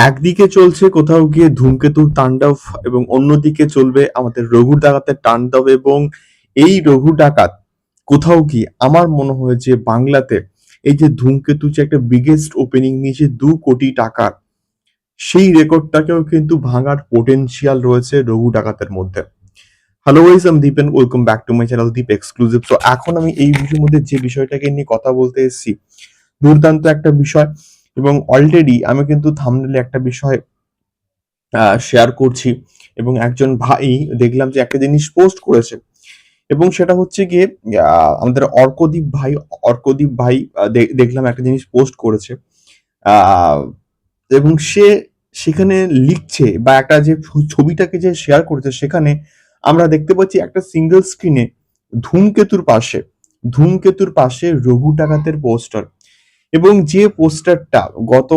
একদিকে চলছে কোথাও গিয়ে ধূমকেতুর তাণ্ডব এবং অন্যদিকে চলবে আমাদের রঘু ডাকাতের তাণ্ডব এবং এই রঘু ডাকাত কোথাও কি আমার মনে হয় যে বাংলাতে এই যে ধূমকেতু যে একটা বিগেস্ট ওপেনিং নিয়েছে দু কোটি টাকার, সেই রেকর্ডটাকেও কিন্তু ভাঙার পোটেনশিয়াল রয়েছে রঘু ডাকাতের মধ্যে। হ্যালো ওয়াইজ আমি Dipen welcome back to my channel Deep exclusive তো এখন আমি এই বিষয়ের মধ্যে যে বিষয়টাকে নিয়ে কথা বলতে এসেছি, দুর্দান্ত একটা বিষয়। এবং অলরেডি আমি কিন্তু থামনেলে একটা বিষয় শেয়ার করছি এবং একজন ভাই দেখলাম যে একটা জিনিস পোস্ট করেছে এবং সেটা হচ্ছে গিয়ে আমাদের অর্কদীপ ভাই অর্কদীপ ভাই দেখলাম একটা জিনিস পোস্ট করেছে এবং সে সেখানে লিখছে বা একটা যে ছবিটাকে যে শেয়ার করেছে সেখানে আমরা দেখতে পাচ্ছি একটা সিঙ্গেল স্ক্রিনে ধূমকেতুর পাশে ধূমকেতুর পাশে রঘু ডাকাতের পোস্টার এবং যে পোস্টারটা গত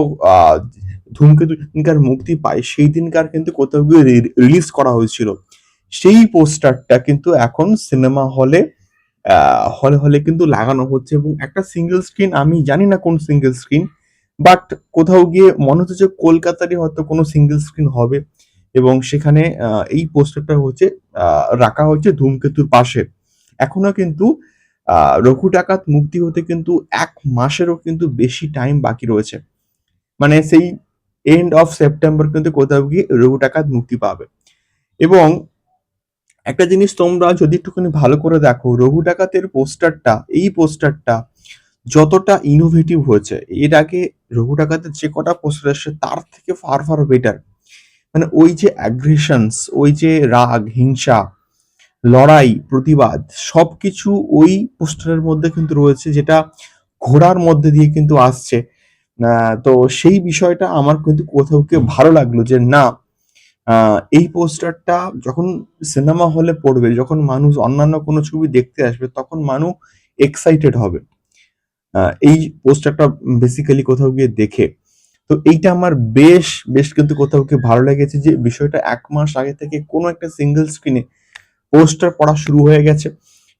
ধূমকেতু দিনকার মুক্তি পায়, সেই দিনকার কিন্তু কোথাও গিয়ে রিলিজ করা হয়েছিল। সেই পোস্টারটা কিন্তু এখন সিনেমা হলে হলে হলে কিন্তু লাগানো হচ্ছে এবং একটা সিঙ্গেল স্ক্রিন আমি জানি না কোন সিঙ্গেল স্ক্রিন বাট কোথাও গিয়ে মনে হচ্ছে যে কলকাতারই হয়তো কোনো সিঙ্গেল স্ক্রিন হবে এবং সেখানে এই পোস্টারটা হচ্ছে রাখা হচ্ছে ধূমকেতুর পাশে। এখনও কিন্তু রঘু ডাকাত মুক্তি হতে কিন্তু এক মাসেরও কিন্তু বেশি টাইম বাকি রয়েছে। মানে সেই এন্ড অফ সেপ্টেম্বর কিন্তু কোথাও গিয়ে রঘু ডাকাত মুক্তি পাবে। এবং একটা জিনিস তোমরা যদি একটুখানি ভালো করে দেখো, রঘু ডাকাতের পোস্টারটা, এই পোস্টারটা যতটা ইনোভেটিভ হয়েছে, এর আগে রঘু ডাকাতের যে কটা পোস্টার আসছে, তার থেকে ফার ফার বেটার মানে ওই যে অ্যাগ্রেশনস ওই যে রাগ, হিংসা লড়াই, প্রতিবাদ, সবকিছু ওই পোস্টারের মধ্যে কিন্তু রয়েছে যেটা ঘোড়ার মধ্যে দিয়ে কিন্তু আসছে। তো সেই বিষয়টা আমার কিন্তু কোথাও কেউ ভালো লাগল যে না এই পোস্টারটা যখন সিনেমা হলে পড়বে, যখন মানুষ অন্যান্য কোনো ছবি দেখতে আসবে, তখন মানুষ এক্সাইটেড হবে। এই পোস্টারটা বেসিক্যালি কোথাও গিয়ে দেখে। তো এইটা আমার বেশ বেশ কিন্তু কোথাও গিয়ে ভালো লেগেছে যে বিষয়টা এক মাস আগে থেকে কোনো একটা সিঙ্গেল স্ক্রিনে পোস্টার পড়া শুরু হয়ে গেছে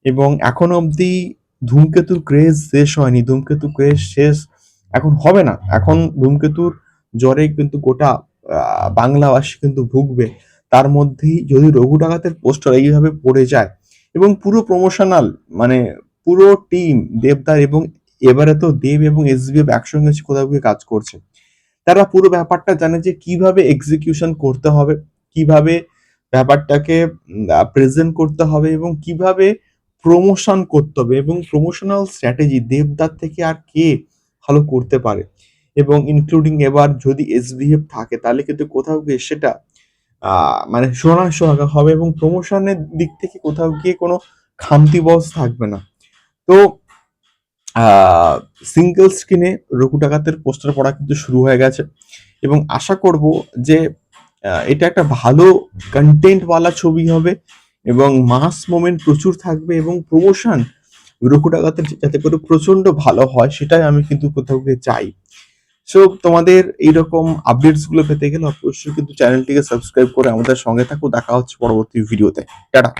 এবং এখনও অবধি ধূমকেতুর ক্রেজ শেষ হয়নি ধূমকেতু ক্রেজ শেষ এখন হবে না। এখন ধূমকেতুর জ্বরে কিন্তু গোটা বাংলাবাসী কিন্তু ভুগবে। তার মধ্যেই যদি রঘু ডাকাতের পোস্টার এইভাবে পড়ে যায় এবং পুরো প্রমোশনাল মানে পুরো টিম দেবদার এবং এবারে তো দেব এবং এসবিএফ একসঙ্গে কোথাও গিয়ে কাজ করছে। তারা পুরো ব্যাপারটা জানে যে কীভাবে এক্সিকিউশন করতে হবে, কীভাবে ব্যাপারটাকে প্রেজেন্ট করতে হবে এবং কীভাবে প্রমোশন করতে হবে এবং প্রমোশনাল স্ট্র্যাটেজি দেবদার থেকে আর কে ভালো করতে পারে? এবং ইনক্লুডিং এবার যদি এসবিএফ থাকে, তাহলে কিন্তু কোথাও গিয়ে সেটা মানে সোনা সোহাগা হবে এবং প্রমোশনের দিক থেকে কোথাও গিয়ে কোনো খামতি বস থাকবে না। তো সিঙ্গেল স্ক্রিনে রঘু ডাকাতের পোস্টার পড়া কিন্তু শুরু হয়ে গেছে এবং আশা করব যে এটা একটা ভালো কন্টেন্ট কন্টেন্টওয়ালা ছবি হবে এবং মাস মোমেন্ট প্রচুর থাকবে এবং প্রমোশন রুকু টাকাতে যাতে করে প্রচণ্ড ভালো হয় সেটাই আমি কিন্তু কোথাও গিয়ে চাই। সো তোমাদের এইরকম আপডেটসগুলো পেতে গেলে অবশ্যই কিন্তু চ্যানেলটিকে সাবস্ক্রাইব করে আমাদের সঙ্গে থাকো। দেখা হচ্ছে পরবর্তী ভিডিওতে টাটা।